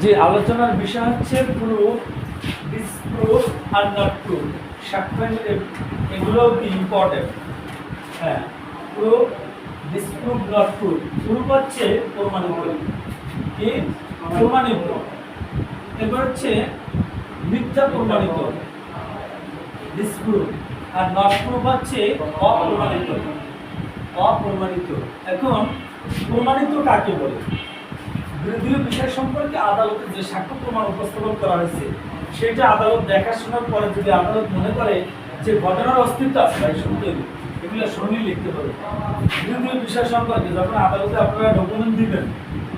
যে আলোচনার বিষয় হচ্ছে আর নট এগুলো ইম্পর্টেন্ট হ্যাঁ হচ্ছে প্রমাণিত প্রমাণিত। হচ্ছে প্রমাণিত আর নট হচ্ছে অপ্রমাণিত অপ্রমাণিত। এখন প্রমাণিত কাকে বলে? বিরোধী বিষয় সম্পর্কে আদালতে যে সাক্ষ্য প্রমাণ উপস্থাপন করা হয়েছে সেটা আদালত দেখাশোনার পরে যদি আদালত মনে করে যে ঘটনার অস্তিত্ব আছে ভাই শুনতে। এগুলো শুনেই লিখতে হবে। বিরোধী বিষয় সম্পর্কে যখন আদালতে আপনারা ডকুমেন্ট দিবেন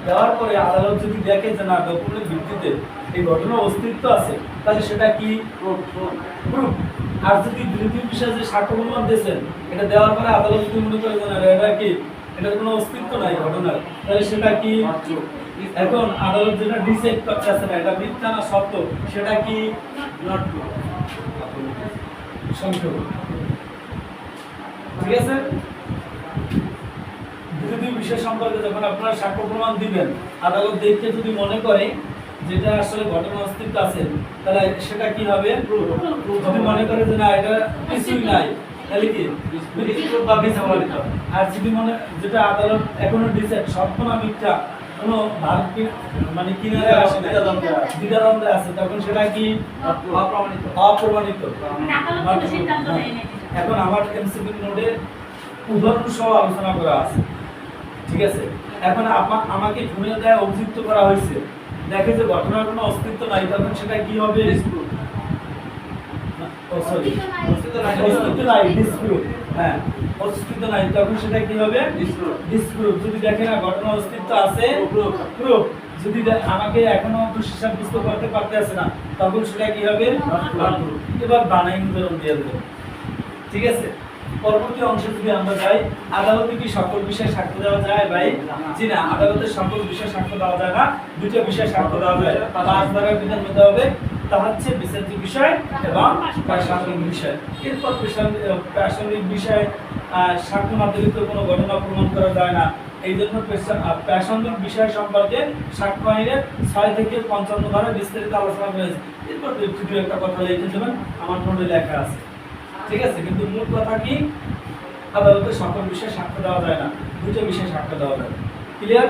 দেওয়ার পরে আদালত যদি দেখে যে না ডকুমেন্টের ভিত্তিতে এই ঘটনার অস্তিত্ব আছে তাহলে সেটা কি? প্রুফ আর যদি বিরোধী বিষয়ে যে সাক্ষ্য প্রমাণ দিয়েছেন এটা দেওয়ার পরে আদালত যদি মনে করে যে না এটা কি? এটার কোনো অস্তিত্ব নাই ঘটনার। তাহলে সেটা কি এখন আদালত যেটা ডিসাইড করতেছে না এটা মিথ্যা না সত্য সেটা কি? নট সংশয় ঠিক আছে? বিরোধী বিষয় সম্পর্কে যখন আপনারা সাক্ষ্য প্রমাণ দিবেন আদালত দেখতে যদি মনে করে যেটা আসলে ঘটনা অস্তিত্ব আছে তাহলে সেটা কি হবে? যদি মনে করে যে না এটা কিছুই নাই তাহলে কি? বা আর যদি মনে যেটা আদালত এখনও ডিসাইড না মিথ্যা। কোনো মানে কিনারে আসে না দ্বিধাদ্বন্দ্বে আছে। তখন সেটা কি? অপ্রমাণিত। অপ্রমাণিত। এখন আমার নোটে উদাহরণ সহ আলোচনা করা আছে। ঠিক আছে? এখন আমাকে ঘুমিয়ে দেয় অভিযুক্ত করা হয়েছে। দেখে যে ঘটনার কোনো অস্তিত্ব নাই তখন সেটা কি হবে? ও সরি অস্তিত্ব নাই ডিসপ্রুভ হ্যাঁ অস্তিত্ব নাই। তখন সেটা কি হবে? ডিসপ্রুভ যদি দেখে না ঘটনা অস্তিত্ব আছে প্রুফ যদি আমাকে এখনও দোষী সাব্যস্ত করতে পারতে না তখন সেটা কি হবে? এবার বানাই উদাহরণ দিয়ে দেবো। ঠিক আছে? পরবর্তী অংশে যদি আমরা যাই আদালতে কি সকল বিষয়ে সাক্ষ্য দেওয়া যায় ভাই? জি না আদালতে সকল বিষয়ে সাক্ষ্য দেওয়া যায় না। দুটো বিষয়ে সাক্ষ্য দেওয়া যায়। পাঁচ ধারার বিধান হবে। হচ্ছে বিচার্য বিষয় এবং প্রাসঙ্গিক বিষয়। এরপর প্রাসঙ্গিক- বিষয় সাক্ষ্য মাধ্যমিত কোনো ঘটনা প্রমাণ করা যায় না। এই জন্য প্রাসঙ্গিক বিষয় সম্পর্কে সাক্ষ্য আইনের ছয় থেকে পঞ্চান্ন ধারা বিস্তারিত আলোচনা রয়েছে এরপর দু একটা কথা লিখে দেবেন আমার নোটে লেখা আছে। ঠিক আছে, কিন্তু মূল কথা কি? আদালতে সকল বিষয়ে সাক্ষ্য দেওয়া যায় না। দুটো বিষয়ে সাক্ষ্য দেওয়া যায়। ক্লিয়ার